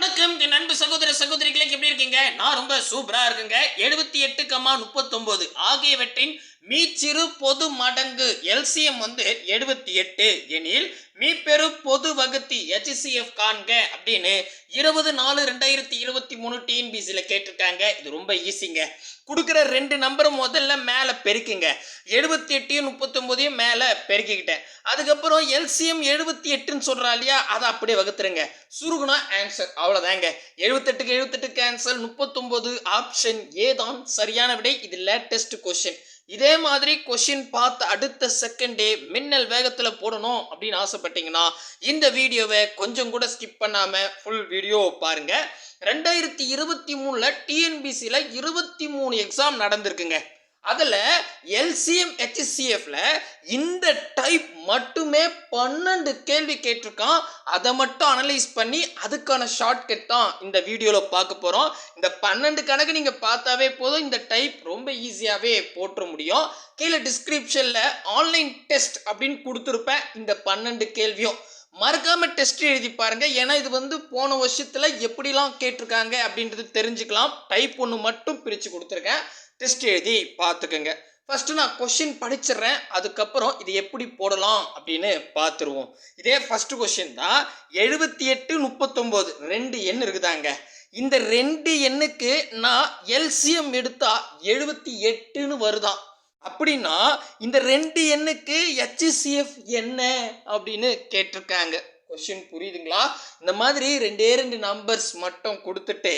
வணக்கம் என் அன்பு சகோதர சகோதரிகளே எப்படி இருக்கீங்க? நான் ரொம்ப சூப்பரா இருக்குங்க. எழுபத்தி எட்டு கமா முப்பத்தொன்பது ஆகியவற்றின் மீச்சிறு பொது மடங்கு எல்சிஎம் வந்து எழுபத்தி எட்டு எனில் மீப்பெரு பொது வகுத்தி ஹெச்சிஎஃப் காண்க அப்படின்னு இருபது நாலு ரெண்டாயிரத்தி இருபத்தி மூணு டிஎன்பிசியில் கேட்டிருக்காங்க. இது ரொம்ப ஈஸிங்க கொடுக்குற ரெண்டு நம்பரும் முதல்ல மேலே பெருக்குங்க. எழுபத்தி எட்டையும் முப்பத்தொம்போதையும் மேலே பெருக்கிக்கிட்டேன். அதுக்கப்புறம் எல்சிஎம் எழுபத்தி எட்டுன்னு சொல்கிறா இல்லையா அதை அப்படியே வகுத்துருங்க. சுருகுனா ஆன்சர் அவ்வளோதாங்க எழுபத்தெட்டுக்கு எழுபத்தெட்டு கேன்சல் முப்பத்தொம்போது ஆப்ஷன் ஏ தான் சரியான விடை. இது லேட்டஸ்ட் கொஷின் இதே மாதிரி கொஷின் பார்த்து அடுத்த செகண்டே மின்னல் வேகத்தில் போடணும் அப்படின்னு ஆசைப்பட்டீங்கன்னா இந்த வீடியோவை கொஞ்சம் கூட ஸ்கிப் பண்ணாமல் ஃபுல் வீடியோ பாருங்க. ரெண்டாயிரத்தி இருபத்தி மூணில் டிஎன்பிசியில் இருபத்தி மூணு எக்ஸாம் நடந்திருக்குங்க. அதில் எல்சிஎம் ஹெச்சிசிஎஃப்ல இந்த டைப் மட்டுமே பன்னெண்டு கேள்வி கேட்டிருக்கான். அதை மட்டும் அனலைஸ் பண்ணி அதுக்கான ஷார்ட்கட் தான் இந்த வீடியோவில் பார்க்க போகிறோம் இந்த பன்னெண்டு கணக்கு நீங்கள் பார்த்தாவே போதும். இந்த டைப் ரொம்ப ஈஸியாகவே போட்டுற முடியும். கீழே டிஸ்கிரிப்ஷனில் ஆன்லைன் டெஸ்ட் அப்படின்னு கொடுத்துருப்பேன். இந்த பன்னெண்டு கேள்வியும். மறக்காம டெஸ்ட் எழுதி பாருங்க. ஏன்னா இது வந்து போன வருஷத்துல எப்படிலாம் கேட்டிருக்காங்க அப்படின்றது தெரிஞ்சுக்கலாம். டைப் ஒன்று மட்டும் பிரித்து கொடுத்துருக்கேன். டெஸ்ட் எழுதி பார்த்துக்கோங்க. ஃபஸ்ட்டு நான் கொஷின் படிச்சிடுறேன் அதுக்கப்புறம் இது எப்படி போடலாம் அப்படின்னு பார்த்துருவோம். இதே ஃபஸ்ட்டு கொஷின் தான் எழுபத்தி எட்டு முப்பத்தொம்போது ரெண்டு எண் இருக்குதாங்க. இந்த ரெண்டு எண்ணுக்கு நான் எல்சிஎம் எடுத்தா எழுபத்தி எட்டுன்னு வருதான். அப்படின்னா இந்த ரெண்டு எண்ணுக்கு ஹெச்சிசிஎஃப் என்ன அப்படின்னு கேட்டிருக்காங்க. கொஷின் புரியுதுங்களா? இந்த மாதிரி ரெண்டே ரெண்டு நம்பர்ஸ் மட்டும் கொடுத்துட்டு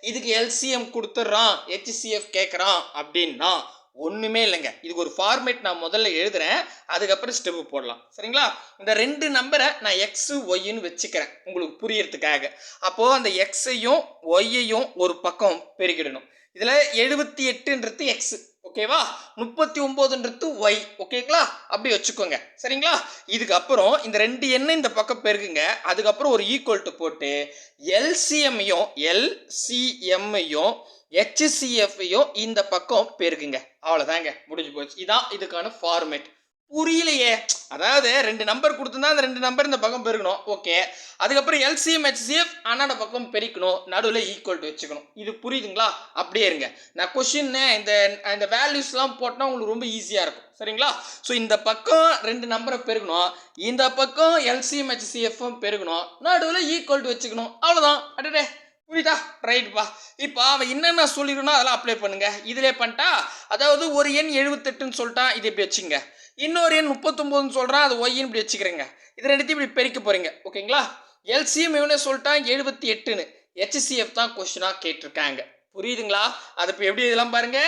இதுக்கு எல்சிஎம் கொடுத்துட்றான் ஹெச்சிசிஎஃப் கேட்குறான் அப்படின்னா ஒன்றுமே இல்லைங்க. இதுக்கு ஒரு ஃபார்மேட் நான் முதல்ல எழுதுறேன். அதுக்கப்புறம் ஸ்டெப்பு போடலாம். சரிங்களா? இந்த ரெண்டு நம்பரை நான் எக்ஸு ஒய்ன்னு வச்சுக்கிறேன். உங்களுக்கு புரியறதுக்காக. அப்போது அந்த எக்ஸையும் ஒய்யையும் ஒரு பக்கம் பெருக்கிடணும். இதில் எழுபத்தி எட்டுன்றது எக்ஸு ஓகேவா முப்பத்தி ஒம்போதுன்றது ஒய் ஓகேங்களா அப்படி வச்சுக்கோங்க. சரிங்களா? இதுக்கப்புறம் இந்த ரெண்டு எண்ணை இந்த பக்கம் பெருக்குங்க. அதுக்கப்புறம் ஒரு ஈக்குவல் டு போட்டு எல்சிஎம்மையும் எல்சிஎம்மையும் ஹெச்சிசிஎஃப்ஐயும் இந்த பக்கம் பெருக்குங்க. அவ்வளோதாங்க முடிஞ்சு போச்சு. இதான் இதுக்கான ஃபார்மேட் புரியலையே. அதாவது ரெண்டு நம்பர் கொடுத்துருந்தா அந்த ரெண்டு நம்பர் இந்த பக்கம் பெருக்கணும் ஓகே அதுக்கப்புறம் எல்சிஎம் ஹெச்சிஎஃப் அண்ணாட பக்கம் பெருக்கணும். நடுவில் ஈக்குவல் டு வச்சுக்கணும். இது புரியுதுங்களா? அப்படியே இருங்க. நான் கொஷின்னு இந்த இந்த வேல்யூஸ்லாம் போட்டால் உங்களுக்கு ரொம்ப ஈஸியாக இருக்கும். சரிங்களா? ஸோ இந்த பக்கம் ரெண்டு நம்பரை பெருக்கணும் இந்த பக்கம் எல்சிஎம் ஹெச்சிஎஃப்பும் பெருக்கணும் நடுவில் ஈக்குவல் டு வச்சுக்கணும். அவ்வளோதான் அடடே. புரியுதா? ரைட்ப்பா இப்போ அவன் என்னென்ன சொல்லிடுனா அதெல்லாம் அப்ளை பண்ணுங்க. இதிலே பண்ணிட்டா அதாவது ஒரு எண் எழுபத்தெட்டுன்னு சொல்லிட்டான் இதை இப்படி வச்சுங்க. இன்னொரு எண் முப்பத்தொம்போதுன்னு சொல்கிறான் அது ஒய்ன்னு இப்படி வச்சுக்கிறேங்க. இது ரெண்டுத்தையும் இப்படி பெருக்க போகிறீங்க ஓகேங்களா? எல்சிஎம் இவனே சொல்லிட்டான் எழுபத்தி எட்டுன்னு ஹெச்சிசிஎஃப் தான் கொஸ்டினாக கேட்டிருக்காங்க. புரியுதுங்களா? அது இப்போ எப்படி இதெல்லாம் பாருங்க?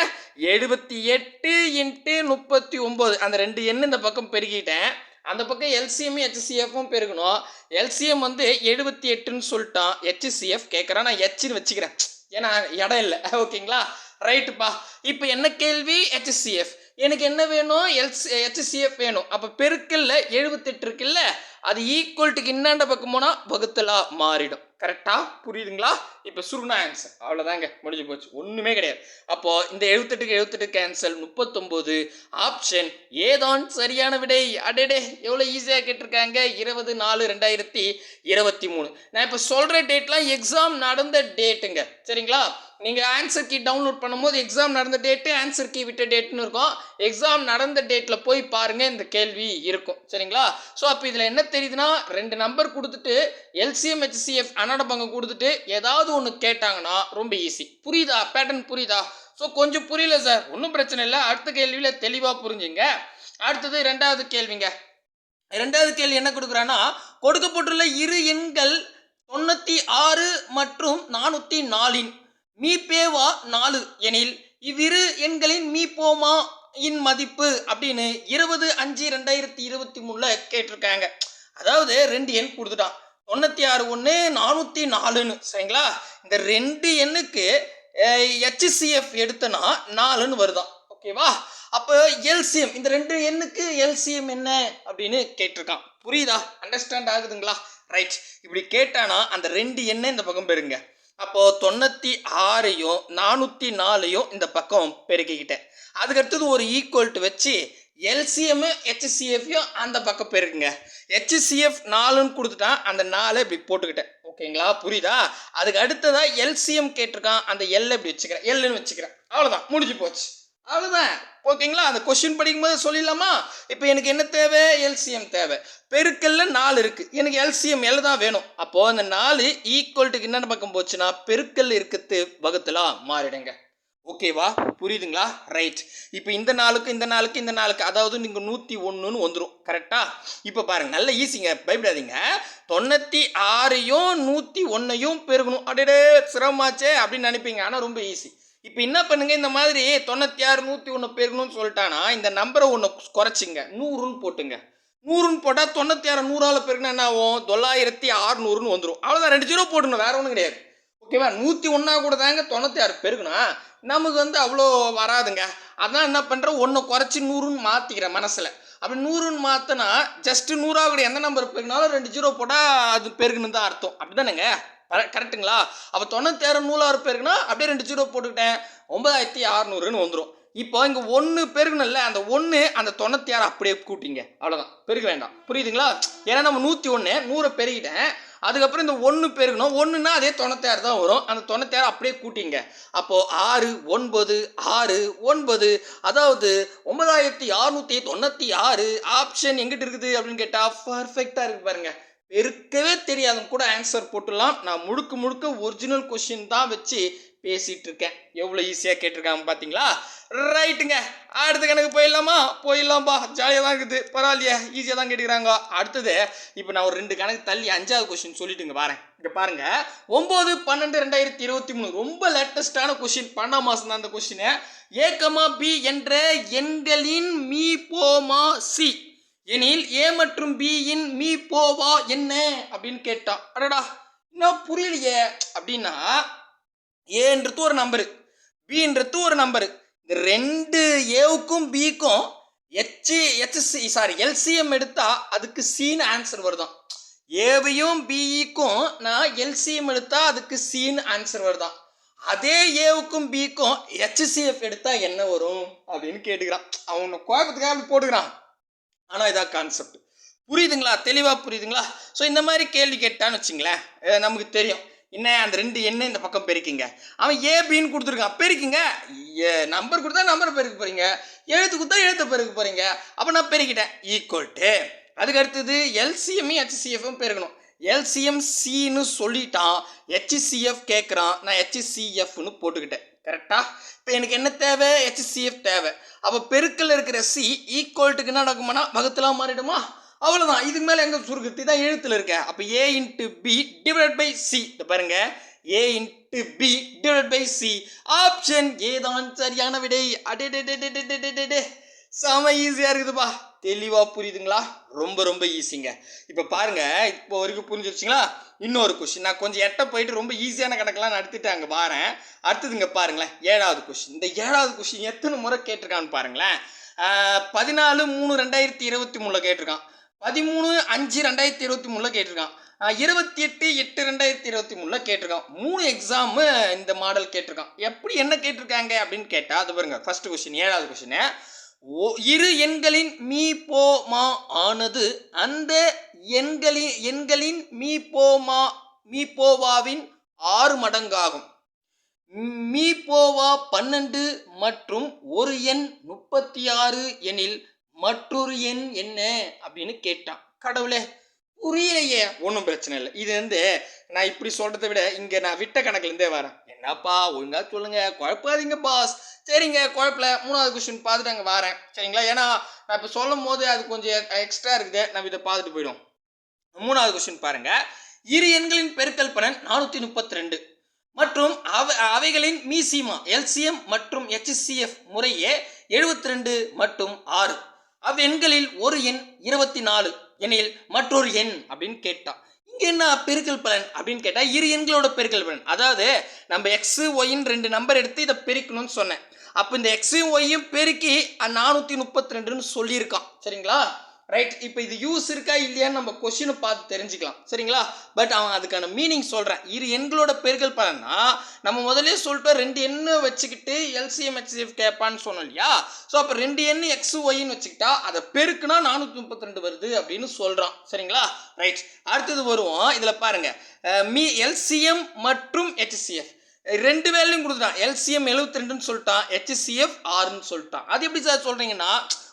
எழுபத்தி எட்டு இன்ட்டு முப்பத்தி ஒம்பது அந்த ரெண்டு எண் இந்த பக்கம் பெருகிட்டேன். அந்த பக்கம் எல்சிஎம்மும் ஹெச்சிஎஃப்பும் பெருகணும். எல்சிஎம் வந்து எழுபத்தி எட்டுன்னு சொல்லிட்டான். ஹெச்சிசிஎஃப் கேட்குறான் நான் ஹெச்னு வச்சுக்கிறேன். ஏன்னா இடம் இல்லை. ஓகேங்களா? ரைட்டுப்பா. இப்போ என்ன கேள்வி? ஹெச்சிசிஎஃப் எனக்கு என்ன வேணும்? எல்சி ஹெச்சிசிஎஃப் வேணும். அப்போ பெருக்கல்ல எழுபத்தெட்டு இருக்குல்ல அது ஈக்குவல்ட்டுக்கு இன்னாண்ட பக்கம் போனால் வகுத்தலாக மாறிடும். கரெக்டாக புரியுதுங்களா? இப்போ சுருணா ஆன்சர் அவ்வளோதாங்க முடிஞ்சு போச்சு. ஒன்றுமே கிடையாது. அப்போது இந்த எழுபத்தெட்டுக்கு எழுபத்தெட்டு கேன்சல் முப்பத்தொம்போது ஆப்ஷன் ஏதான் சரியான விடை. அடடே எவ்வளோ ஈஸியாக கேட்டிருக்காங்க. இருபது நாலு ரெண்டாயிரத்தி இருபத்தி மூணு நான் இப்போ சொல்கிற டேட்லாம் எக்ஸாம் நடந்த டேட்டுங்க சரிங்களா? நீங்கள் ஆன்சர் கீ டவுன்லோட் பண்ணும்போது எக்ஸாம் நடந்த டேட்டு ஆன்சர் கீ விட்ட டேட்னு இருக்கும். எக்ஸாம் நடந்த டேட்டில் போய் பாருங்கள் இந்த கேள்வி இருக்கும். சரிங்களா? ஸோ அப்போ இதில் என்ன தெரியுதுன்னா ரெண்டு நம்பர் கொடுத்துட்டு எல்சிஎம் ஹெச்சிஎஃப் அன்னாட பங்கம் கொடுத்துட்டு ஏதாவது ஒன்று கேட்டாங்கன்னா ரொம்ப ஈஸி புரியுதா? பேட்டர்ன் புரியுதா? ஸோ கொஞ்சம் புரியல சார் ஒன்றும் பிரச்சனை இல்லை. அடுத்த கேள்வியில் தெளிவாக புரிஞ்சுங்க. அடுத்தது ரெண்டாவது கேள்விங்க. ரெண்டாவது கேள்வி என்ன கொடுக்குறான்னா கொடுக்கப்பட்டுள்ள இரு எண்கள் தொண்ணூற்றி ஆறு மற்றும் நானூற்றி நாலின் மீபேவா நாலு எனில் இவ்விரு எண்களின் மீபோமா இன் மதிப்பு அப்படின்னு இருபது அஞ்சு ரெண்டாயிரத்தி இருபத்தி மூணில் கேட்டிருக்காங்க. அதாவது ரெண்டு எண் கொடுத்துட்டான். தொண்ணூற்றி ஆறு ஒன்று நானூற்றி நாலுன்னு சரிங்களா? இந்த ரெண்டு எண்ணுக்கு ஹெச்சிசிஎஃப் எடுத்தனா நாலுன்னு வருதான். ஓகேவா? அப்போ எல்சிஎம் இந்த ரெண்டு எண்ணுக்கு எல்சிஎம் என்ன? அப்படின்னு கேட்டிருக்கான். புரியுதா? அண்டர்ஸ்டாண்ட் ஆகுதுங்களா? ரைட் இப்படி கேட்டானா அந்த ரெண்டு எண்ணை இந்த பக்கம் பெறுங்க. அப்போது தொண்ணூற்றி ஆறையும் நானூற்றி நாலையும் இந்த பக்கம் பெருக்கிக்கிட்டேன். அதுக்கடுத்தது ஒரு ஈக்குவல்ட்டு வச்சு எல்சிஎம் ஹெச்சிஎஃப்யும் அந்த பக்கம் பெருக்குங்க ஹெச்சிஎஃப் நாலுன்னு கொடுத்துட்டான் அந்த நாலு இப்படி போட்டுக்கிட்டேன். ஓகேங்களா? புரியுதா? அதுக்கு அடுத்ததாக எல்சிஎம் கேட்டிருக்கான். அந்த எல் இப்படி வச்சுக்கிறேன்? எல்லுன்னு வச்சுக்கிறேன். அவ்வளோதான் முடிஞ்சு போச்சு. அவ்வளோதான் ஓகேங்களா? அந்த கொஸ்டின் படிக்கும்போது சொல்லிடலாமா? இப்போ எனக்கு என்ன தேவை? எல்சிஎம் தேவை. பெருக்கல்ல நாலு இருக்கு. எனக்கு எல்சிஎம் எல் தான் வேணும். அப்போது அந்த நாலு ஈக்குவல்ட்டுக்கு என்னென்ன பக்கம் போச்சுன்னா பெருக்கல் இருக்கிறது வகுத்தலா மாறிடுங்க. ஓகேவா புரியுதுங்களா? ரைட் இப்போ இந்த நாளுக்கு இந்த நாளுக்கு இந்த நாளுக்கு அதாவது நீங்கள் நூற்றி ஒன்றுன்னு வந்துடும் கரெக்டாக இப்போ பாருங்க நல்ல ஈஸிங்க பயப்படாதீங்க. தொண்ணூற்றி ஆறையும் நூற்றி ஒன்றையும் பெருகணும். அடே சிரமமாச்சே அப்படின்னு நினைப்பீங்க. ஆனால் ரொம்ப ஈஸி இப்போ என்ன பண்ணுங்க? இந்த மாதிரி தொண்ணூற்றி ஆறு நூற்றி ஒன்று பெருகணும்னு சொல்லிட்டானா இந்த நம்பரை ஒன்று குறைச்சிங்க. நூறுன்னு போட்டுங்க. நூறுன்னு போட்டால் தொண்ணூற்றி ஆறு நூறால் பெருகினா என்ன ஆகும்? தொள்ளாயிரத்தி ஆறுநூறுன்னு வந்துடும் அவ்வளோதான் ரெண்டு ஜீரோ போட்டுணும் வேறு ஒன்றும் கிடையாது. ஓகேவா நூற்றி ஒன்றா கூட தாங்க தொண்ணூற்றி ஆறு பெருகுனா நமக்கு வந்து அவ்வளோ வராதுங்க. அதான் என்ன பண்ணுறேன் ஒன்று குறைச்சி நூறுன்னு மாற்றிக்கிறேன் மனசில். அப்படி நூறுன்னு மாற்றினா ஜஸ்ட்டு நூறாக கூட எந்த நம்பர் பெருக்கினாலும் ரெண்டு ஜீரோ போட்டால் அது பெருகுன்னு தான் அர்த்தம். அப்படிதானேங்க? கரெக்டுங்களா அப்போ தொண்ணூற்றி நூலாறு நூறாறு பேருக்குன்னா அப்படியே ரெண்டு ஜீரோ போட்டுக்கிட்டேன். ஒன்பதாயிரத்தி அறநூறுன்னு வந்துடும் இப்போ இங்கே ஒன்று பெருகணும்ல அந்த ஒன்று அந்த தொண்ணூற்றி ஆறு அப்படியே கூட்டிங்க. அவ்வளோதான் பெருக வேண்டாம். புரியுதுங்களா? ஏன்னா நம்ம நூற்றி ஒன்று நூறை பெருகிட்டேன். அதுக்கப்புறம் இந்த ஒன்று பெருகணும். ஒன்றுனா அதே தொண்ணூத்தாறு தான் வரும். அந்த தொண்ணூத்தாறு அப்படியே கூட்டிங்க. அப்போது ஆறு ஒன்பது ஆறு ஒன்பது. அதாவது ஒன்பதாயிரத்தி அறுநூற்றி தொண்ணூற்றி ஆறு. ஆப்ஷன் எங்கிட்ட இருக்குது அப்படின்னு கேட்டால் பர்ஃபெக்டாக இருக்குது பாருங்கள் பெருக்கவே தெரியாத கூட ஆன்சர் போட்டுடலாம். நான் முழுக்க முழுக்க ஒரிஜினல் கொஷின் தான் வச்சு பேசிகிட்டு இருக்கேன் எவ்வளோ ஈஸியாக கேட்டிருக்காங்க பார்த்தீங்களா ரைட்டுங்க அடுத்த கணக்கு போயிடலாமா? போயிடலாம்ப்பா ஜாலியாக தான் இருக்குது. பரவாயில்லையே. ஈஸியாக தான் கேட்டுக்கிறாங்க. அடுத்தது இப்போ நான் ஒரு ரெண்டு கணக்கு தள்ளி அஞ்சாவது கொஷின் சொல்லிட்டுங்க பாருங்க இங்கே பாருங்க. ஒம்பது பன்னெண்டு ரெண்டாயிரத்தி இருபத்தி மூணு. ரொம்ப லேட்டஸ்டான கொஷின் பன்னெண்டாம் மாதம் தான் அந்த கொஷினு ஏகமா பி என்ற எண்களின் மீ போமா சி எனில் ஏ மற்றும் பி இன் மீ போவா என்ன? அப்படின்னு கேட்டான். அடடா இன்னும் புரியலையே. அப்படின்னா ஏன்றது ஒரு நம்பரு பின்றது ஒரு நம்பரு இந்த ரெண்டு ஏவுக்கும் பிக்கும் ஹெச் ஹெச்சி சாரி எல்சிஎம் எடுத்தா அதுக்கு சீன் ஆன்சர் வருதான். ஏவையும் பிஇக்கும் நான் எல்சிஎம் எடுத்தா அதுக்கு சீன் ஆன்சர் வருதான். அதே ஏவுக்கும் பிக்கும் ஹெச்சிசிஎஃப் எடுத்தா என்ன வரும்? அப்படின்னு கேட்டுக்கிறான். அவனை குழப்பத்துக்காக அப்படி போட்டுக்கிறான். ஆனால் இதான் கான்செப்ட் புரியுதுங்களா? தெளிவாக புரியுதுங்களா? ஸோ இந்த மாதிரி கேள்வி கேட்டான்னு வச்சுங்களேன். நமக்கு தெரியும். என்ன அந்த ரெண்டு எண்ணெய் இந்த பக்கம் பெருக்கிங்க. அவன் ஏ பின்னு கொடுத்துருக்கான். பெருக்கிங்க. நம்பர் கொடுத்தா நம்பர் பெருக்க போறீங்க. எழுத்து கொடுத்தா எழுத்து பெருக்க போறீங்க. அப்போ நான் பெருக்கிட்டேன். ஈக்குவல் டு அதுக்கு அடுத்தது எல்சிஎம்மையும் ஹெச்சிஎஃப்பும் பெருக்கணும். எல்சிஎம் சின்னு சொல்லிட்டான். ஹெச்சிசிஎஃப் கேட்குறான் நான் ஹெச்சிசிஎஃப்னு போட்டுக்கிட்டேன். கரெக்டா இப்போ எனக்கு என்ன தேவை? ஹெச்சிசிஎஃப் தேவை. அப்போ பெருக்கில் இருக்கிற சி ஈக்குவல்ட்டுக்கு என்ன நடக்குமானா வகுத்தலாம் மாறிடுமா? அவ்வளோதான் இதுக்கு மேலே எங்கே சுருக்கத்தி தான் எழுத்தில் இருக்க. அப்போ A into B divide by C இந்த பாருங்க. A into B divide by C option A தான் சரியான விடை. அடே செம ஈஸியாக இருக்குதுப்பா. தெளிவாக புரியுதுங்களா? ரொம்ப ரொம்ப ஈஸிங்க இப்போ பாருங்க. இப்போ வரைக்கும் புரிஞ்சிருச்சிங்களா இன்னொரு கொஷின் நான் கொஞ்சம் எட்ட போயிட்டு ரொம்ப ஈஸியான கணக்கெல்லாம் நடத்திட்டு அங்கே வரேன். அடுத்ததுங்க பாருங்களேன். ஏழாவது கொஷின் இந்த ஏழாவது கொஷின் எத்தனை முறை கேட்டிருக்கான்னு பாருங்களேன். பதினாலு மூணு ரெண்டாயிரத்தி இருபத்தி மூணில் கேட்டிருக்கான். பதிமூணு அஞ்சு ரெண்டாயிரத்தி இருபத்தி மூணில் கேட்டிருக்கான். இருபத்தி எட்டு எட்டு ரெண்டாயிரத்தி இருபத்தி மூணில் கேட்டிருக்கான். மூணு எக்ஸாமு இந்த மாடல் கேட்டிருக்கான். எப்படி என்ன கேட்டிருக்காங்க அப்படின்னு கேட்டால் அது பாருங்க ஃபர்ஸ்ட் கொஷின் ஏழாவது கொஷின் இரு எண்களின் மீ போ மா ஆனது அந்த எண்களின் எண்களின் மீ போ மா மீ போவாவின் ஆறு மடங்காகும். மீ போவா பன்னெண்டு மற்றும் ஒரு எண் முப்பத்தி ஆறு எனில் மற்றொரு எண் என்ன அப்படின்னு கேட்டான். கடவுளே புரியலையே. ஒன்றும் பிரச்சனை இல்லை. இது வந்து நான் இப்படி சொல்றதை விட இங்கே நான் விட்ட கணக்குலேருந்தே வரேன். என்னப்பா ஒழுங்கா சொல்லுங்க. குழப்பாதீங்க பாஸ் சரிங்க குழப்பில். மூணாவது கொஸ்டின் பார்த்துட்டு அங்கே வரேன். சரிங்களா? ஏன்னா நான் இப்போ சொல்லும் போது அது கொஞ்சம் எக்ஸ்ட்ரா இருக்குது. நம்ம இதை பார்த்துட்டு போயிடும் மூணாவது கொஸ்டின் பாருங்க. இரு எண்களின் பெருக்கல் பலன் நானூற்றி முப்பத்தி ரெண்டு மற்றும் அவ அவைகளின் மீசிமா எல்சிஎம் மற்றும் ஹெச்சிஎஃப் முறையே எழுபத்தி ரெண்டு மற்றும் ஆறு. அவ் எண்களில் ஒரு எண் இருபத்தி நாலு எனில் மற்றொரு எண் அப்படின்னு கேட்டான் இங்க என்ன பெருக்கல் பலன் அப்படின்னு கேட்டா இரு எண்களோட பெருக்கல் பலன். அதாவது நம்ம எக்ஸ் ஒய்ன்னு ரெண்டு நம்பர் எடுத்து இதை பெருக்கணும்னு சொன்னேன். அப்போ இந்த எக்ஸையும் ஒய்யும் பெருக்கி நானூற்றி முப்பத்தி ரெண்டுன்னு சொல்லியிருக்கான். சரிங்களா? ரைட் இப்போ இது யூஸ் இருக்கா இல்லையான்னு நம்ம கொஷினை பார்த்து தெரிஞ்சுக்கலாம். சரிங்களா? பட் அவன் அதுக்கான மீனிங் சொல்கிறேன் இரு எண்களோட பெருக்கல் பலன்னா நம்ம முதலே சொல்லிட்டோம் ரெண்டு எண்ணு வச்சுக்கிட்டு எல்சிஎம் ஹெச்சிஎஃப் கேட்பான்னு சொன்னோம் இல்லையா? ஸோ அப்போ ரெண்டு எண்ணு எக்ஸ் ஒய்ன்னு வச்சுக்கிட்டா அதை பெருக்குனா நானூற்றி முப்பத்தி ரெண்டு வருது அப்படின்னு சொல்கிறான் சரிங்களா? ரைட் அடுத்தது வருவோம். இதில் பாருங்கள் மீ எல்சிஎம் மற்றும் ஹெச்சிஎஃப் ரெண்டு வேலையும் கொடுத்துட்டான். எல்சிஎம் எழுபத்தி ரெண்டுன்னு சொல்லிட்டான். ஹெச்சிஎஃப் ஆறுன்னு சொல்லிட்டான். அது எப்படி சார் சொல்கிறீங்கன்னா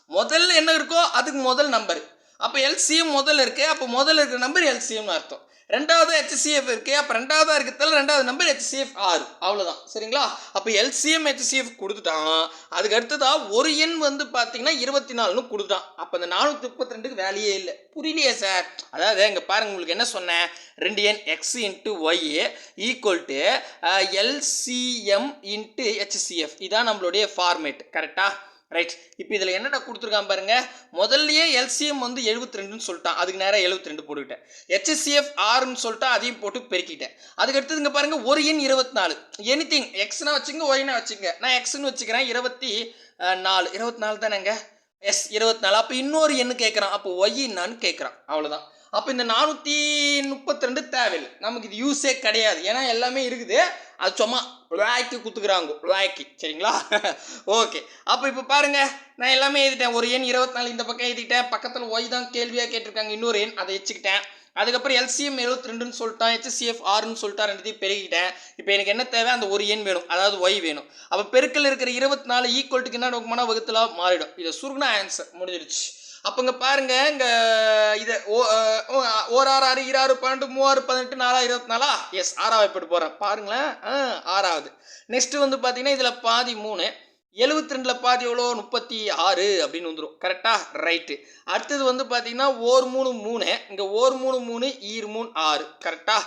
முதல்ல என்ன இருக்கோ அதுக்கு முதல் நம்பர் அப்போ எல்சிஎம் முதல்ல இருக்குது அப்போ முதல்ல இருக்கிற நம்பர் எல்சிஎம்னு அர்த்தம். ரெண்டாவது ஹெச்சிஎஃப் இருக்குது அப்போ ரெண்டாவதாக இருக்கிறதால ரெண்டாவது நம்பர் ஹெச்சிஎஃப் ஆறு அவ்வளோதான் சரிங்களா? அப்போ எல்சிஎம் ஹெச்சிஎஃப் கொடுத்துட்டான். அதுக்கு அடுத்ததாக ஒரு எண் வந்து பார்த்தீங்கன்னா இருபத்தி நாலுன்னு கொடுத்துட்டான். அப்போ அந்த நானூற்றி முப்பத்தி ரெண்டுக்கு வேலையே இல்லை. புரியலையே சார் அதாவது இங்கே பாருங்க உங்களுக்கு என்ன சொன்னேன்? ரெண்டு எண் X into Y equal to LCM into HCF இதான் நம்மளுடைய ஃபார்மேட் கரெக்டாக ரைட் இப்போ இதில் என்னென்ன கொடுத்துருக்கான் பாருங்க. முதல்லயே எல்சிஎம் வந்து 72 ரெண்டுன்னு சொல்லிட்டான். அதுக்கு நேராக 72 ரெண்டு போட்டுக்கிட்டேன் ஹெச்எஸ்சிஎஃப் ஆறுன்னு சொல்லிட்டா அதையும் போட்டு பெருக்கிட்டேன். அதுக்கடுத்து இங்கே பாருங்க ஒரு எண் இருபத்தி நாலு எனி திங் எக்ஸ்னா வச்சுங்க ஒய்னா வச்சுங்க நான் எக்ஸ்னு வச்சுக்கிறேன் இருபத்தி நாலு. இருபத்தி நாலு தானேங்க? எஸ் இருபத்தி நாலு அப்போ இன்னொரு எண்ணு கேட்குறான் அப்போ ஒய் என்னான்னு கேட்குறான் அவ்வளோதான் அப்போ இந்த நானூற்றி முப்பத்தி ரெண்டு தேவையில்லை. நமக்கு இது யூஸே கிடையாது. ஏன்னா எல்லாமே இருக்குது. அது சும்மா லாய்க்கு குத்துக்கிறாங்க லாய்க்கு சரிங்களா? ஓகே அப்போ இப்போ பாருங்க நான் எல்லாமே எழுதிட்டேன். ஒரு எண் இருபத்தி நாலு இந்த பக்கம் எழுதிட்டேன். பக்கத்தில் ஒய் தான் கேள்வியாக கேட்டிருக்காங்க இன்னொரு எண் அதை வச்சுக்கிட்டேன். அதுக்கப்புறம் எல்சிஎம் எழுபத்தி ரெண்டுன்னு சொல்லிட்டான் ஹெச்சிஎஃப் ஆறுன்னு சொல்லிட்டா ரெண்டுத்தையும் பெருகிட்டேன் இப்போ எனக்கு என்ன தேவை? அந்த ஒரு எண் வேணும். அதாவது ஒய் வேணும். அப்போ பெருக்கல் இருக்கிற இருபத்தி நாலு ஈக்குவல்ட்டுக்கு என்ன நோக்கமான வகுத்துல மாறிடும். இதை சுருகுனா ஆன்சர் முடிஞ்சிடுச்சு. அப்போங்க பாருங்க இங்கே இதை ஓ ஓ, ஓர் ஆறு ஆறு ஈராறு பன்னெண்டு மூவாறு பதினெட்டு நாலா இருபத்தி நாலா எஸ் ஆறாவது எப்படி போகிறேன் பாருங்களேன். ஆ ஆறாவது. நெக்ஸ்ட் வந்து பார்த்தீங்கன்னா இதில் பாதி மூணு. எழுபத்தி ரெண்டில் பாதி எவ்வளோ? முப்பத்தி ஆறு அப்படின்னு வந்துடும் கரெக்டாக ரைட்டு அடுத்தது வந்து பார்த்தீங்கன்னா ஓர் மூணு மூணு. இங்கே ஓர் மூணு மூணு ஈர் மூணு ஆறு. கரெக்டாக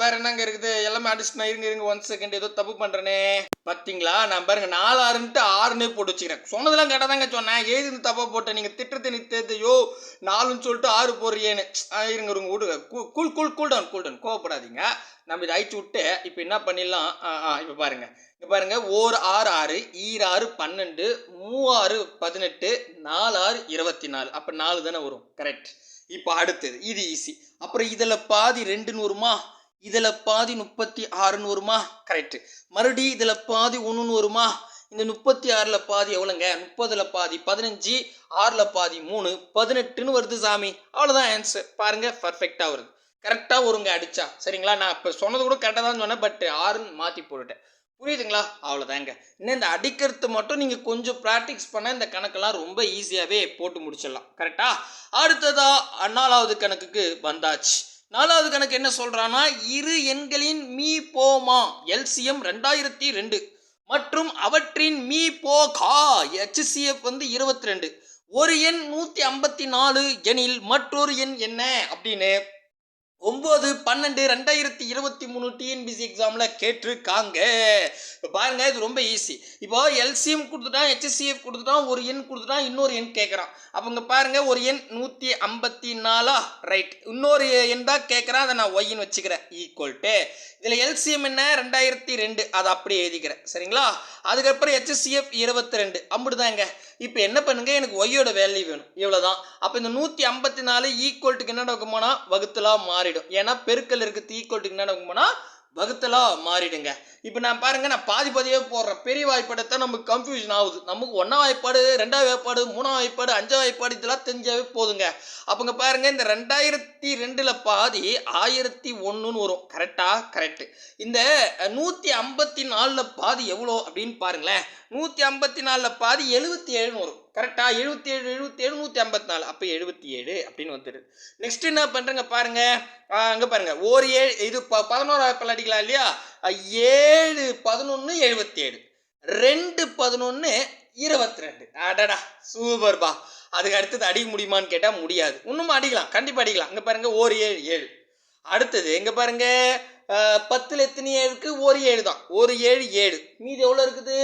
வேற என்னங்க இருக்குது? எல்லாமே அடிச்சுட்டு நான் இருங்க இருங்க ஒன் செகண்ட் ஏதோ தப்பு பண்ணுறேனே பார்த்தீங்களா நான் பாருங்க நாலு ஆறுன்ட்டு ஆறுனே போட்டு வச்சுக்கிறேன் சொன்னதெல்லாம் கேட்டால் தாங்க சொன்னேன். ஏது இந்த தப்பாக போட்டேன் நீங்கள் திட்டத்தை நீ தேத்தையோ நாலுன்னு சொல்லிட்டு ஆறு போடுறியேன்னு. இருங்க இருங்க விடுங்க. Cool cool cool down cool down கோவப்படாதீங்க. நம்ம இதை அழிச்சு விட்டு இப்போ என்ன பண்ணிடலாம்? ஆ ஆ இப்போ பாருங்க. இங்கே பாருங்க ஓர் ஆறு ஆறு ஈராறு பன்னெண்டு மூவாறு பதினெட்டு நாலு ஆறு இருபத்தி நாலு. அப்போ நாலு தானே வரும். கரெக்ட் இப்போ அடுத்தது இது ஈஸி அப்புறம் இதில் பாதி ரெண்டுன்னு வருமா இதில் பாதி முப்பத்தி ஆறுன்னு வருமா? கரெக்டு மறுபடியும் இதில் பாதி ஒன்றுன்னு வருமா? இந்த முப்பத்தி ஆறில் பாதி எவ்வளோங்க? முப்பதில் பாதி பதினஞ்சு ஆறில் பாதி மூணு பதினெட்டுன்னு வருது சாமி. அவ்வளோதான் ஆன்சர் பாருங்க பர்ஃபெக்டாக வருது. கரெக்டாக வருங்க அடிச்சா. சரிங்களா? நான் இப்போ சொன்னது கூட கரெக்டாக தான் சொன்னேன் பட் ஆறுன்னு மாற்றி போட்டுட்டேன். புரியுதுங்களா? அவ்வளோதாங்க. இன்னும் இந்த அடிக்கிறது மட்டும் நீங்கள் கொஞ்சம் ப்ராக்டிஸ் பண்ணால் இந்த கணக்கெல்லாம் ரொம்ப ஈஸியாகவே போட்டு முடிச்சிடலாம். கரெக்டாக அடுத்ததாக நாலாவது கணக்குக்கு வந்தாச்சு. நாலாவது கணக்கு என்ன சொல்கிறான்னா இரு எண்களின் மீ போமா எல்சிஎம் ரெண்டாயிரத்தி ரெண்டு மற்றும் அவற்றின் மீ போ கா ஹெச்சிஎஃப் வந்து இருபத்தி ரெண்டு. ஒரு எண் நூற்றி ஐம்பத்தி நாலு எனில் மற்றொரு எண் என்ன? அப்படின்னு ஒம்பது பன்னெண்டு ரெண்டாயிரத்தி இருபத்தி மூணு டிஎன்பிசி எக்ஸாமில் கேட்டிருக்காங்க. இப்போ பாருங்க இது ரொம்ப ஈஸி இப்போ எல்சிஎம் கொடுத்துட்டான் ஹெச்சிஎஃப் கொடுத்துட்டான் ஒரு எண் கொடுத்துட்டான் இன்னொரு எண் கேட்குறான் அப்போ இங்கே பாருங்க ஒரு எண் நூற்றி ஐம்பத்தி நாலா? ரைட் இன்னொரு எண் தான் கேட்குறான் அதை நான் ஒய்ன்னு வச்சுக்கிறேன். ஈக்குவல் டு இதில் எல்சிஎம் என்ன? ரெண்டாயிரத்தி ரெண்டு. அதை அப்படியே எழுதிக்கிறேன். சரிங்களா? அதுக்கப்புறம் ஹெச்சிஎஃப் இருபத்தி ரெண்டு. அம்பிடுதாங்க இப்போ என்ன பண்ணுங்க? எனக்கு ஒய்யோட வேல்யூ வேணும். இவ்வளோதான் அப்போ இந்த நூற்றி ஐம்பத்தி நாலு ஈக்குவல்ட்டுக்கு என்ன நடக்குமானா வகுத்தலாக மாறிடும். ஏன்னா பெருக்கல் இருக்கிறது ஈக்குவல்ட்டுக்கு என்ன நடக்குமானா வகுத்தலாக மாறிடுங்க. இப்போ நான் பாருங்கள் நான் பாதி பாதியே போடுறேன் பெரிய வாய்ப்பாடத்தான் நமக்கு கன்ஃபியூஷன் ஆகுது. நமக்கு ஒன்றா வாய்ப்பாடு ரெண்டாவது வாய்ப்பாடு மூணாம் வாய்ப்பாடு அஞ்சாம் வாய்ப்பாடு இதெல்லாம் தெரிஞ்சாவே போதுங்க. அப்போங்க பாருங்கள் இந்த ரெண்டாயிரத்தி ரெண்டில் பாதி ஆயிரத்தி ஒன்றுன்னு வரும். கரெக்டாக கரெக்டு இந்த நூற்றி ஐம்பத்தி நாலில் பாதி எவ்வளோ அப்படின்னு பாருங்களேன். நூற்றி ஐம்பத்தி நாலில் பாதி எழுபத்தி ஏழுன்னு வரும். கரெக்டாக எழுபத்தி ஏழு எழுபத்தி ஏழு நூற்றி ஐம்பத்தி நாலு அப்போ எழுபத்தி ஏழு அப்படின்னு வந்துடுது நெக்ஸ்ட் என்ன பண்ணுறேங்க பாருங்க. அங்கே பாருங்க. ஒரு ஏழு இது ப பதினோராயிரம் அடிக்கலாம் இல்லையா? ஏழு பதினொன்று எழுபத்தி ஏழு ரெண்டு பதினொன்று இருபத்தி ரெண்டு அடடா சூப்பர்பா அதுக்கு அடுத்தது அடிக்க முடியுமான்னு கேட்டால் முடியாது. இன்னும் அடிக்கலாம். கண்டிப்பாக அடிக்கலாம். இங்கே பாருங்க ஒரு ஏழு ஏழு. அடுத்தது எங்கே பாருங்கள் பத்தில் எத்தனை ஏழுக்கு? ஒரு ஏழு தான். ஒரு ஏழு ஏழு. மீதி எவ்வளோ இருக்குது?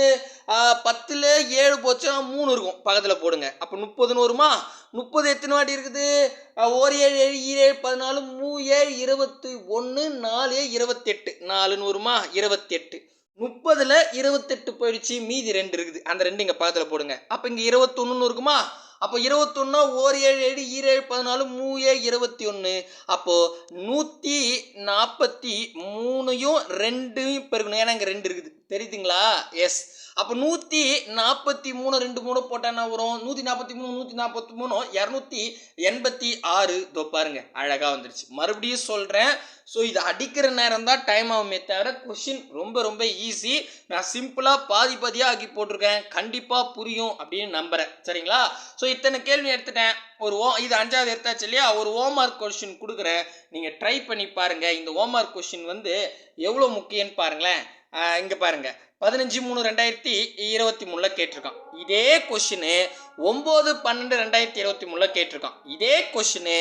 பத்தில் ஏழு போச்சுன்னா மூணு இருக்கும். பக்கத்தில் போடுங்க. அப்போ முப்பதுன்னு வருமா? முப்பது எத்தனை வாட்டி இருக்குது? ஒரு ஏழு ஏழு ஏழு பதினாலு மூ ஏழு இருபத்தி ஒன்று நாலு இருபத்தெட்டு. நாலுன்னு வருமா? இருபத்தெட்டு. முப்பதில் இருபத்தெட்டு போயிடுச்சு. மீதி ரெண்டு இருக்குது. அந்த ரெண்டு இங்கே பக்கத்தில் போடுங்க. அப்போ இங்கே இருபத்தொன்னுன்னு இருக்குமா? அப்போ இருபத்தொன்னா ஓர் ஏழு ஏழு ஈரேழு பதினாலு மூ ஏ இருபத்தி ஒன்று அப்போது நூற்றி நாற்பத்தி மூணையும் ரெண்டையும் பெருக்கணும். ஏன்னா இங்கே ரெண்டு இருக்குது. தெரியுதுங்களா? எஸ் அப்போ நூற்றி நாற்பத்தி மூணு ரெண்டு மூணு போட்டால் என்ன வரும்? நூற்றி நாற்பத்தி மூணு நூற்றி நாற்பத்தி மூணு இரநூத்தி எண்பத்தி ஆறு. இதோ பாருங்க அழகாக வந்துருச்சு. மறுபடியும் சொல்கிறேன் ஸோ இது அடிக்கிற நேரம் தான் டைம் ஆகுமே தவிர கொஷின் ரொம்ப ரொம்ப ஈஸி நான் சிம்பிளாக பாதி பாதியாக ஆக்கி போட்டிருக்கேன். கண்டிப்பாக புரியும் அப்படின்னு நம்புகிறேன் சரிங்களா? ஸோ இத்தனை கேள்வி எடுத்துட்டேன். ஒரு ஓ இது அஞ்சாவது எடுத்தாச்சு இல்லையா? ஒரு ஹோம்ஒர்க் கொஷின் கொடுக்குறேன். நீங்கள் ட்ரை பண்ணி பாருங்கள் இந்த ஹோம்ஒர்க் கொஷின் வந்து எவ்வளோ முக்கியம்னு பாருங்களேன். இங்கே பாருங்கள் பதினஞ்சு மூணு ரெண்டாயிரத்தி இருபத்தி மூணில் கேட்டிருக்கான். இதே கொஷினு ஒம்பது பன்னெண்டு ரெண்டாயிரத்தி இருபத்தி மூணில் கேட்டிருக்கான். இதே கொஷினு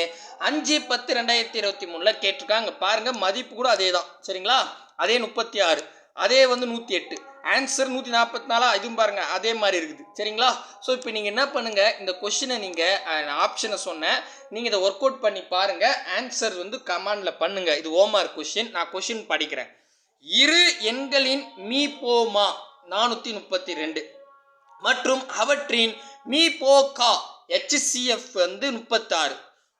அஞ்சு பத்து ரெண்டாயிரத்தி இருபத்தி மூணில் கேட்டிருக்கான். அங்கே பாருங்கள் மதிப்பு கூட அதே தான் சரிங்களா? அதே முப்பத்தி ஆறு. அதே வந்து நூற்றி எட்டு. ஆன்சர் நூற்றி நாற்பத்தி நாலா இதுவும் பாருங்கள் அதே மாதிரி இருக்குது. சரிங்களா? ஸோ இப்போ நீங்கள் என்ன பண்ணுங்கள் இந்த கொஷினை நீங்கள் ஆப்ஷனை சொன்னேன். நீங்கள் இதை ஒர்க் அவுட் பண்ணி பாருங்கள் ஆன்சர் வந்து கமாண்டில் பண்ணுங்கள் இது ஓமார் கொஷின் நான் கொஷின் படிக்கிறேன். இரு எண்களின் மீ போமா நானூற்றி முப்பத்தி ரெண்டு. மற்றும் அவற்றின் மீ போ கா வந்து முப்பத்தாறு.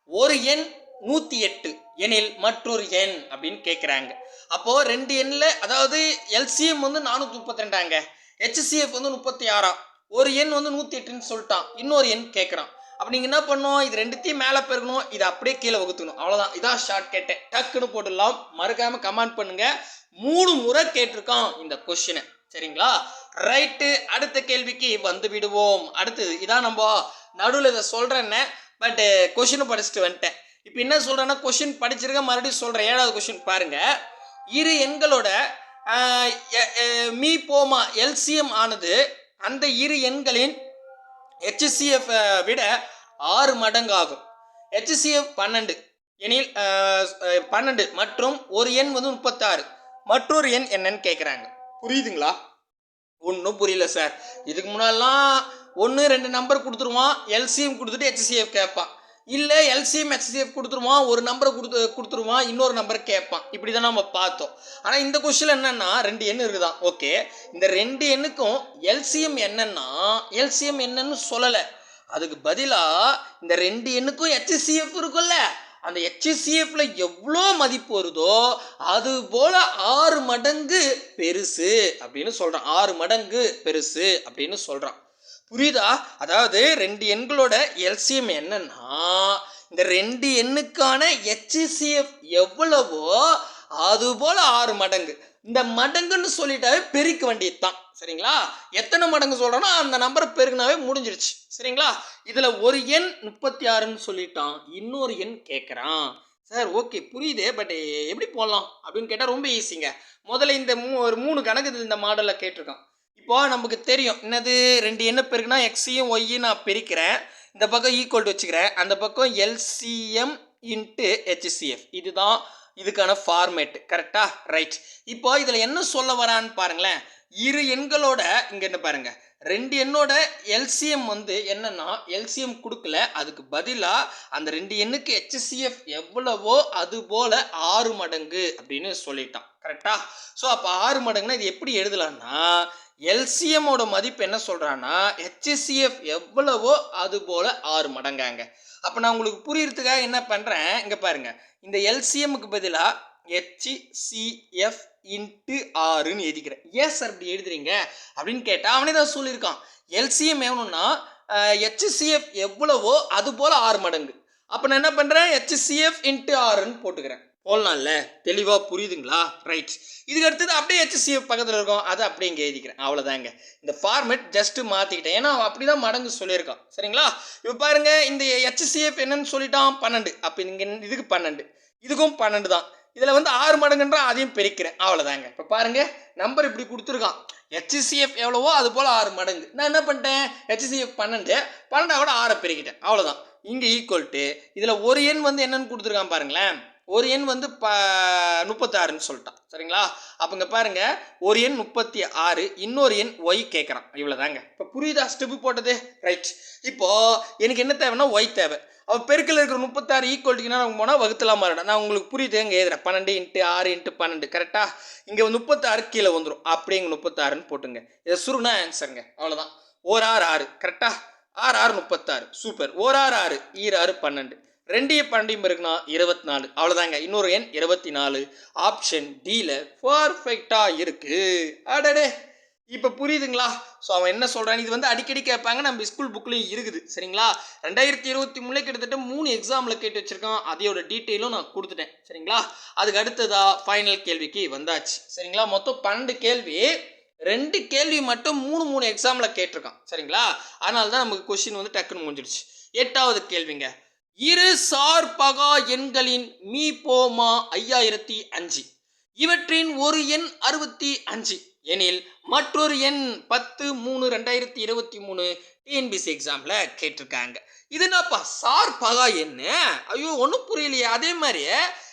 ஒரு எண் நூற்றி எட்டு எனில் மற்றொரு எண் அப்படின்னு கேட்குறாங்க அப்போது ரெண்டு எண்ணில் அதாவது எல்சிஎம் வந்து நானூற்றி முப்பத்தி ரெண்டாங்க. ஹெச்சிஎஃப் வந்து முப்பத்தி ஆறாம். ஒரு எண் வந்து நூற்றி எட்டுன்னு சொல்லிட்டான். இன்னொரு எண் கேட்குறான் அப்போ நீங்கள் என்ன பண்ணோம்? இது ரெண்டுத்தையும் மேலே பெருக்கணும். இதை அப்படியே கீழே வகுத்துக்கணும். அவ்வளோதான் இதான் ஷார்ட் கேட்டேன் டக்குன்னு போட்டுடலாம். மறக்காமல் கமெண்ட் பண்ணுங்கள் மூணு முறை கேட்டிருக்கான் இந்த கொஸ்டினை சரிங்களா? ரைட்டு அடுத்த கேள்விக்கு வந்து விடுவோம். அடுத்தது இதான் நம்ம நடுவில் இதை சொல்கிறேன்னே பட்டு கொஷினை படிச்சுட்டு வந்துட்டேன். இப்போ என்ன சொல்கிறேன்னா கொஷின் படிச்சிருக்க மறுபடியும் சொல்கிறேன் ஏழாவது கொஷின் பாருங்கள் இரு எண்களோட மீ போமா எல்சிஎம் ஆனது அந்த இரு எண்களின் ஹெச்சிசிஎஃப் விட ஆறு மடங்கு ஆகும் HCF பன்னெண்டு. எனில் பன்னெண்டு மற்றும் ஒரு எண் வந்து முப்பத்தாறு. மற்றொரு எண் என்னன்னு கேட்குறாங்க புரியுதுங்களா? ஒன்றும் புரியல சார். இதுக்கு முன்னாலாம் ஒன்று ரெண்டு நம்பர் கொடுத்துருவான் எல்சிஎம் கொடுத்துட்டு ஹெச்சிஎஃப் கேட்பான். இல்லை எல்சிஎம் ஹெச்சிஎஃப் கொடுத்துருவான் ஒரு நம்பரை கொடுத்து கொடுத்துருவான் இன்னொரு நம்பர் கேட்பான். இப்படி தான் நம்ம பார்த்தோம். ஆனால் இந்த கொஸ்டின் என்னென்னா ரெண்டு எண் இருக்குதான் ஓகே. இந்த ரெண்டு எண்ணுக்கும் எல்சிஎம் என்னன்னா எல்சிஎம் என்னன்னு சொல்லலை. அதுக்கு பதிலாக இந்த ரெண்டு எண்ணுக்கும் ஹெச்சிஎஃப் இருக்கும்ல. அந்த ஹெச்சிஎஃப்ல எவ்வளோ மதிப்பு வருதோ அது போல ஆறு மடங்கு பெருசு அப்படின்னு சொல்கிறான் ஆறு மடங்கு பெருசு அப்படின்னு சொல்கிறான் புரியுதா? அதாவது ரெண்டு எண்களோட எல்சிஎம் என்னன்னா இந்த ரெண்டு எண்ணுக்கான ஹெச்சிஎஃப் எவ்வளவோ அது போல ஆறு மடங்கு. இந்த மடங்குன்னு சொல்லிட்டாவே பெருக்க வேண்டியது தான் சரிங்களா? எத்தனை மடங்கு சொல்கிறோன்னா அந்த நம்பரை பெருகினாவே முடிஞ்சிருச்சு. சரிங்களா? இதில் ஒரு எண் முப்பத்தி ஆறுன்னு சொல்லிட்டான். இன்னொரு எண் கேட்குறான் சார் ஓகே புரியுது பட் எப்படி போடலாம்? அப்படின்னு கேட்டால் ரொம்ப ஈஸிங்க முதல்ல இந்த மூ ஒரு மூணு கணக்கு இது இந்த மாடலில் கேட்டிருக்கான். இப்போ நமக்கு தெரியும். என்னது? ரெண்டு எண்ணை பெருக்குனா எக்ஸையும் ஒய்யும் நான் பிரிக்கிறேன். இந்த பக்கம் ஈக்குவல் வச்சுக்கிறேன். அந்த பக்கம் எல்சிஎம் இன்ட்டு ஹெச்சிஎஃப் இதுதான் இதுக்கான ஃபார்மேட் கரெக்டா ரைட் இப்போ இதில் என்ன சொல்ல வரான்னு பாருங்களேன். இரு எண்களோட இங்கே என்ன பாருங்க. ரெண்டு எண்ணோட எல்சிஎம் வந்து என்னன்னா எல்சிஎம் கொடுக்கல. அதுக்கு பதிலாக அந்த ரெண்டு எண்ணுக்கு ஹெச்சிஎஃப் எவ்வளவோ அது போல ஆறு மடங்கு அப்படின்னு சொல்லிட்டான். கரெக்டா ஸோ அப்போ ஆறு மடங்குனா இது எப்படி எழுதலாம்னா எல்சிஎம்மோட மதிப்பு என்ன சொல்கிறான்னா ஹெச்எஸ்சிஎஃப் எவ்வளவோ அது போல் ஆறு மடங்காங்க. அப்போ நான் உங்களுக்கு புரியறதுக்காக என்ன பண்ணுறேன் இங்கே பாருங்க. இந்த எல்சிஎம்முக்கு பதிலாக ஹெச்சிசிஎஃப் இன்ட்டு ஆறுன்னு எழுதிக்கிறேன். ஏன் சார் இப்படி எழுதுறீங்க? அப்படின்னு கேட்டால் அவனே தான் சொல்லியிருக்கான். எல்சிஎம் வேணும்னா ஹெச்சிசிஎஃப் எவ்வளவோ அது போல் ஆறு மடங்கு. அப்போ நான் என்ன பண்ணுறேன் ஹெச்சிசிஎஃப் இன்ட்டு ஆறுன்னு போட்டுக்கிறேன். போடலாம்ல. தெளிவாக புரியுதுங்களா? ரைட் இதுக்கு அடுத்தது அப்படியே ஹெச்சிஎஃப் பக்கத்தில் இருக்கும். அதை அப்படியே இங்கே எழுதிக்கிறேன். அவ்வளோதாங்க இந்த ஃபார்மேட் ஜஸ்ட்டு மாற்றிக்கிட்டேன் ஏன்னா அவன் அப்படி தான் மடங்கு சொல்லியிருக்கான். சரிங்களா? இப்போ பாருங்க இந்த ஹெச்சிசிஎஃப் என்னன்னு சொல்லிட்டான் பன்னெண்டு. அப்போ இங்கே இதுக்கு பன்னெண்டு. இதுக்கும் பன்னெண்டு தான். இதில் வந்து ஆறு மடங்குன்றா அதையும் பெருக்கிறேன். அவ்வளோதாங்க இப்போ பாருங்கள் நம்பர் இப்படி கொடுத்துருக்கான். ஹெச்சிசிஎஃப் எவ்வளவோ அது போல் ஆறு மடங்கு. நான் என்ன பண்ணிட்டேன்? ஹெச்சிசிஎஃப் பன்னெண்டு. பன்னெண்டாவோட ஆறை பெருக்கிட்டேன். அவ்வளோதான் இங்கே ஈக்குவல் டு இதில் ஒரு எண் வந்து என்னென்னு கொடுத்துருக்கான் பாருங்களேன். ஒரு எண் வந்து ப முப்பத்தாறுன்னு சொல்லிட்டான். சரிங்களா? அப்போங்க பாருங்கள் பாருங்க ஒரு எண் முப்பத்தி ஆறு இன்னொரு எண் ஒய் கேட்குறான் இவ்வளோதாங்க இப்போ புரியுதா ஸ்டெப்பு போட்டது? ரைட் இப்போ எனக்கு என்ன தேவைன்னா ஒய் தேவை. அவள் பெருக்கில் இருக்கிற முப்பத்தாறு ஈக்குவல்ட்டிங்கன்னா நம்ம போனால் வகுத்தலாம் மாறிடும் நான் உங்களுக்கு புரியுது எங்கே எழுதுறேன். பன்னெண்டு இன்ட்டு ஆறு இன்ட்டு பன்னெண்டு கரெக்டாக இங்கே முப்பத்தாறு கீழே வந்துடும் அப்படியே இங்கே முப்பத்தாறுன்னு போட்டுங்க. இதை சுருனா ஆன்சருங்க அவ்வளோதான் ஒரு ஆறு ஆறு கரெக்டாக ஆறு ஆறு முப்பத்தாறு. சூப்பர் ஓர் ஆறு ஆறு ஈர் ஆறு பன்னெண்டு. ரெண்டையும் பன்னெண்டையும் இருக்குன்னா இருபத்தி நாலு அவ்வளோதாங்க இன்னொரு எண் இருபத்தி நாலு ஆப்ஷன் டியில் பர்ஃபெக்டாக இருக்குது அடடே. இப்போ புரியுதுங்களா? ஸோ அவன் என்ன சொல்கிறான் இது வந்து அடிக்கடி கேட்பாங்க. நம்ம ஸ்கூல் புக்லேயும் இருக்குது. சரிங்களா? ரெண்டாயிரத்தி இருபத்தி மூணுல கிட்டத்தட்ட மூணு எக்ஸாமில் கேட்டு வச்சுருக்கான். அதையோட டீட்டெயிலும் நான் கொடுத்துட்டேன். சரிங்களா? அதுக்கு அடுத்ததா ஃபைனல் கேள்விக்கு வந்தாச்சு. சரிங்களா? மொத்தம் பன்னெண்டு கேள்வி. ரெண்டு கேள்வி மட்டும் மூணு மூணு எக்ஸாமில் கேட்டிருக்கான். சரிங்களா? அதனால தான் நமக்கு கொஸ்டின் வந்து டக்குன்னு முடிஞ்சிடுச்சு. எட்டாவது கேள்விங்க. இரு சார் பகா எண்களின் மீ போமா ஐயாயிரத்தி அஞ்சு. இவற்றின் ஒரு எண் அறுபத்தி அஞ்சு. எனில் மற்றொரு எண் பத்து மூணு ரெண்டாயிரத்தி இருபத்தி மூணு டிஎன்பிசி எக்ஸாமில் கேட்டிருக்காங்க. இது என்னப்பா சார் பகா என்ன ஐயோ ஒன்றும் புரியலையே. அதே மாதிரி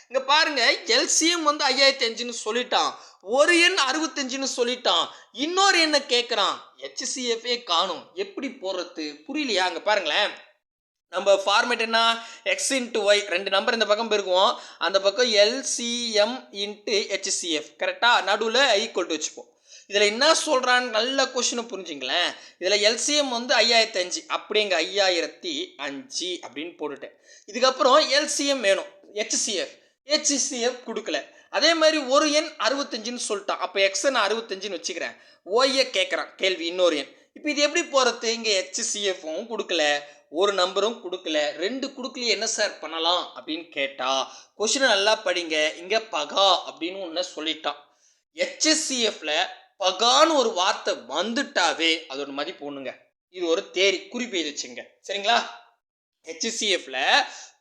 இங்கே பாருங்க எல்சிஎம் வந்து ஐயாயிரத்தி அஞ்சுன்னு சொல்லிட்டான். ஒரு எண் அறுபத்தஞ்சுன்னு சொல்லிட்டான். இன்னொரு எண்ணை கேட்குறான் ஹெச்சிசிஎஃப்ஏ காணும். எப்படி போடுறது? புரியலையா? அங்கே பாருங்களேன். நம்ம ஃபார்மேட் என்ன? எக்ஸ் இன்ட்டு ஒய் ரெண்டு நம்பர் இந்த பக்கம் போயிருக்குவோம் அந்த பக்கம் எல்சிஎம் இன்ட்டு ஹெச்சிஎஃப் கரெக்டாக நடுவில் ஈக்குவல் டு வச்சுப்போம். இதில் என்ன சொல்கிறான்னு நல்ல கொஷினை புரிஞ்சுங்களேன். இதில் எல்சிஎம் வந்து ஐயாயிரத்தி அஞ்சு அப்படிங்க ஐயாயிரத்தி அஞ்சு அப்படின்னு போட்டுட்டேன். இதுக்கப்புறம் எல்சிஎம் வேணும். ஹெச்சிஎஃப் ஹெச்சிசிஎஃப் கொடுக்கல. அதே மாதிரி ஒரு எண் அறுபத்தஞ்சுன்னு சொல்லிட்டான். அப்போ எக்ஸை நான் அறுபத்தஞ்சுன்னு வச்சுக்கிறேன். ஓயை கேட்குறான் கேள்வி இன்னொரு எண். இப்போ இது எப்படி போகிறது இங்கே ஹெச்சிசிஎஃப்பும் கொடுக்கல. ஒரு நம்பரும் கொடுக்கல. ரெண்டு கொடுக்கலையே என்ன சார் பண்ணலாம் அப்படின்னு கேட்டா கொஷினை நல்லா படிங்க. இங்கே பகா அப்படின்னு ஒன்று சொல்லிட்டான். ஹெச்எஸ்சிஎஃப்ல பகான்னு ஒரு வார்த்தை வந்துட்டாவே அதோட மதிப்பு ஒண்ணுங்க. இது ஒரு தேரி குறிப்பு எழுதி வச்சுங்க சரிங்களா? ஹெச்சிசிஎஃப்ல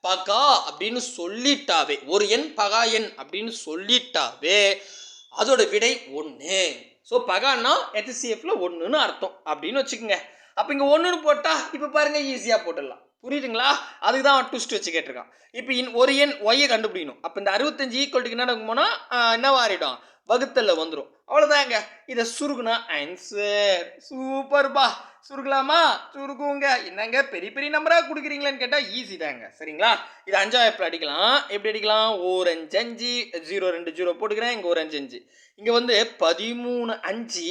பகா அப்படின்னு சொல்லிட்டாவே ஒரு எண் பகா எண் அப்படின்னு சொல்லிட்டாவே அதோட விடை ஒன்று ஸோ பகான்னா ஹெச்சிசிஎஃப்ல ஒன்றுன்னு அர்த்தம் அப்படின்னு வச்சுக்கோங்க. அப்போ இங்கே ஒன்றுன்னு போட்டால் இப்போ பாருங்க ஈஸியாக போட்டுடலாம். புரியுதுங்களா? அதுக்கு தான் ட்விஸ்ட் வச்சு கேட்டிருக்கான். இப்போ இன் ஒரு எண் ஒய்யை கண்டுபிடிக்கணும். அப்போ இந்த அறுபத்தஞ்சு ஈக்குவல்ட்டுக்கு என்ன போனால் என்னவா ஆறிடும் வகுத்தல்ல வந்துடும் அவ்வளோதாங்க இதை சுருகுனா ஆன்சர் சூப்பர்பா. சுருக்கலாமா? சுருக்குங்க. என்னங்க பெரிய பெரிய நம்பராக கொடுக்குறீங்களான்னு கேட்டால் ஈஸி தாங்க. சரிங்களா? இது அஞ்சாவது எப்படி அடிக்கலாம். எப்படி அடிக்கலாம்? ஒரு அஞ்சு அஞ்சு ஜீரோ ரெண்டு ஜீரோ போட்டுக்கிறேன். இங்கே ஒரு அஞ்சு அஞ்சு. இங்கே வந்து பதிமூணு அஞ்சு.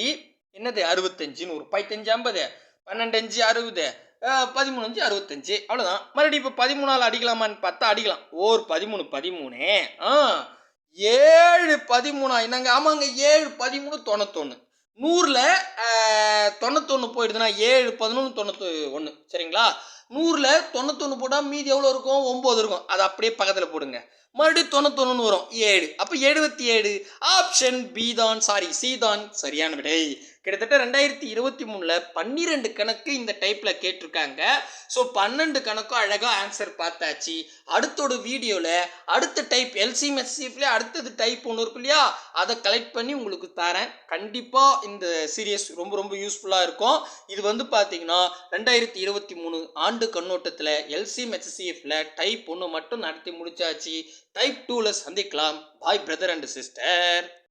என்னது அறுபத்தஞ்சுன்னு ஒரு பைத்தஞ்சு ஐம்பது. பன்னெண்டு அஞ்சு அறுபது. பதிமூணு அஞ்சு அறுபத்தஞ்சு. அவ்வளோதான் மறுபடியும் இப்போ பதிமூணால் அடிக்கலாமான்னு பார்த்தா அடிக்கலாம். ஓர் பதிமூணு பதிமூணு. ஆ. ஏழு பதிமூணா? என்னங்க? ஆமாங்க ஏழு பதிமூணு தொண்ணூத்தொன்று நூறில் தொண்ணூத்தொன்று போயிடுதுன்னா ஏழு பதினொன்று தொண்ணூற்றி ஒன்று சரிங்களா? நூறில் தொண்ணூத்தொன்று போட்டால் மீதி எவ்வளோ இருக்கும்? ஒம்பது இருக்கும். அது அப்படியே பக்கத்தில் போடுங்க. மறுபடியும் தொண்ணூத்தொன்னு வரும். ஏழு. அப்போ எழுபத்தி ஏழு. ஆப்ஷன் பி தான். சாரி சி தான். சரியான விடை. கிட்டத்தட்ட ரெண்டாயிரத்தி இருபத்தி மூணில் பன்னிரெண்டு கணக்கு இந்த டைப்பில் கேட்டிருக்காங்க. ஸோ பன்னெண்டு கணக்கும் அழகாக ஆன்சர் பார்த்தாச்சு. அடுத்தோட வீடியோவில் அடுத்த டைப் எல்சிமெஸ்சிஃப்ல அடுத்தது டைப் ஒன்று இருக்கு இல்லையா? அதை கலெக்ட் பண்ணி உங்களுக்கு தரேன். கண்டிப்பாக இந்த சீரியஸ் ரொம்ப ரொம்ப யூஸ்ஃபுல்லாக இருக்கும். இது வந்து பார்த்தீங்கன்னா ரெண்டாயிரத்தி இருபத்தி மூணு ஆண்டு கண்ணோட்டத்தில் எல்சிமெஸ்சிஎஃப்ல டைப் ஒன்று மட்டும் நடத்தி முடிச்சாச்சு. டைப் டூவில் சந்திக்கலாம். பாய் பிரதர் அண்ட் சிஸ்டர்